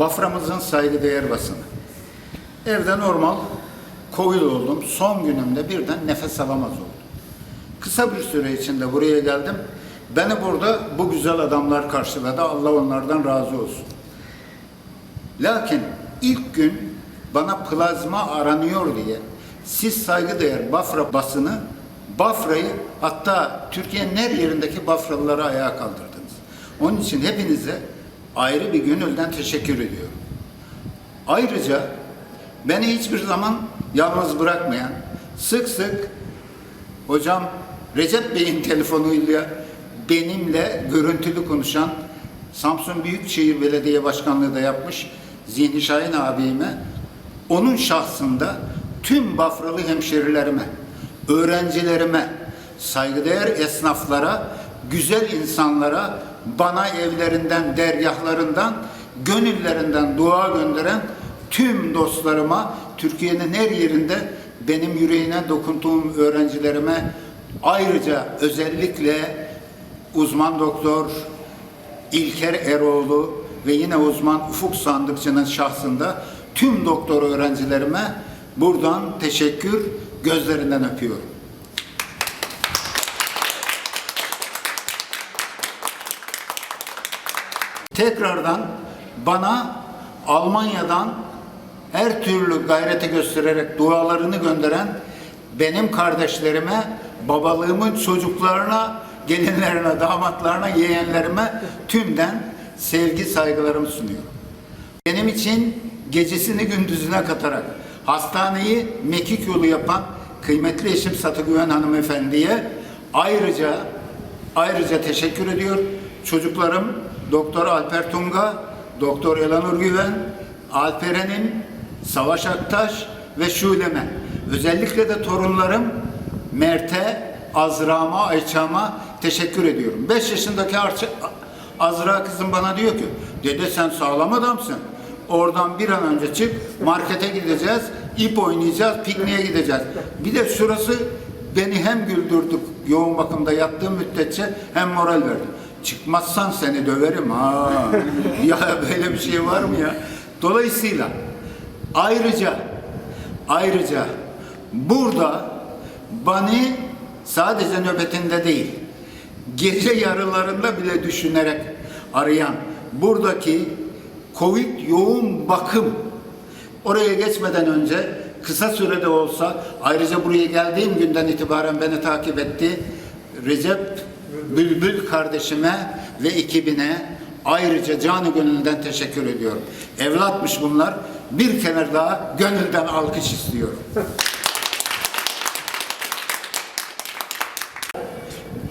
Baframızın saygıdeğer basını. Evde normal Covid oldum. Son günümde birden nefes alamaz oldum. Kısa bir süre içinde buraya geldim. Beni burada bu güzel adamlar karşıladı. Allah onlardan razı olsun. Lakin ilk gün bana plazma aranıyor diye siz saygıdeğer Bafra basını Bafra'yı hatta Türkiye'nin her yerindeki Bafralıları ayağa kaldırdınız. Onun için hepinize ayrı bir gönülden teşekkür ediyorum. Ayrıca beni hiçbir zaman yalnız bırakmayan, sık sık hocam Recep Bey'in telefonuyla benimle görüntülü konuşan Samsun Büyükşehir Belediye Başkanlığı da yapmış Zihni Şahin abime onun şahsında tüm Bafralı hemşerilerime, öğrencilerime, saygıdeğer esnaflara, güzel insanlara, bana evlerinden, dergahlarından, gönüllerinden dua gönderen tüm dostlarıma, Türkiye'nin her yerinde benim yüreğine dokunduğum öğrencilerime ayrıca özellikle uzman doktor İlker Eroğlu ve yine uzman Ufuk Sandıkçı'nın şahsında tüm doktor öğrencilerime buradan teşekkür gözlerinden öpüyorum. Tekrardan bana Almanya'dan her türlü gayreti göstererek dualarını gönderen benim kardeşlerime, babalığımın çocuklarına, gelinlerine, damatlarına, yeğenlerime tümden sevgi saygılarımı sunuyorum. Benim için gecesini gündüzüne katarak hastaneyi mekik yolu yapan kıymetli eşim Satı Güven hanımefendiye ayrıca ayrıca teşekkür ediyor. Çocuklarım Doktor Alper Tunga, Doktor Elanur Güven, Alperen'in, Savaş Aktaş ve Şuleme. Özellikle de torunlarım Mert'e, Azra'ma, Ayça'ma teşekkür ediyorum. 5 yaşındaki Azra kızım bana diyor ki, dede sen sağlam adamsın. Oradan bir an önce çık, markete gideceğiz, ip oynayacağız, pikniğe gideceğiz. Bir de şurası beni hem güldürdük yoğun bakımda yattığım müddetçe hem moral verdi. Çıkmazsan seni döverim ha. ya böyle bir şey var mı ya? Dolayısıyla ayrıca ayrıca burada bani sadece nöbetinde değil, gece yarılarında bile düşünerek arayan buradaki Covid yoğun bakım oraya geçmeden önce kısa sürede olsa ayrıca buraya geldiğim günden itibaren beni takip etti. Recep Bülbül kardeşime ve ekibine ayrıca canı gönülden teşekkür ediyorum. Evlatmış bunlar. Bir kenar daha gönülden alkış istiyorum.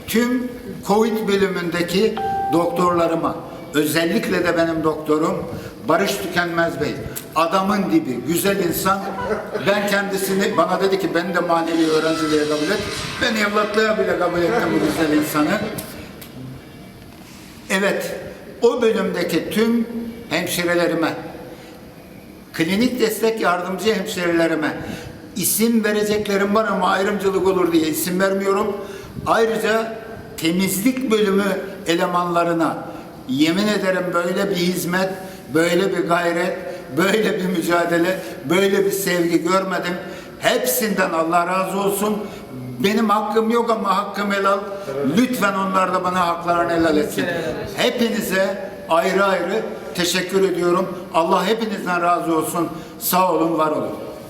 tüm Covid bölümündeki doktorlarıma, özellikle de benim doktorum Barış Tükenmez Bey, adamın dibi, güzel insan. Ben kendisini, bana dedi ki ben de manevi öğrenciliğe kabul et. Ben evlatlığa bile kabul ettim bu güzel insanı. Evet, o bölümdeki tüm hemşirelerime, klinik destek yardımcı hemşirelerime isim vereceklerim var ama ayrımcılık olur diye isim vermiyorum. Ayrıca temizlik bölümü elemanlarına yemin ederim böyle bir hizmet, böyle bir gayret, böyle bir mücadele, böyle bir sevgi görmedim. Hepsinden Allah razı olsun. Benim hakkım yok ama hakkım helal. Lütfen onlar da bana haklarını helal etsin. Hepinize ayrı ayrı teşekkür ediyorum. Allah hepinizden razı olsun. Sağ olun, var olun.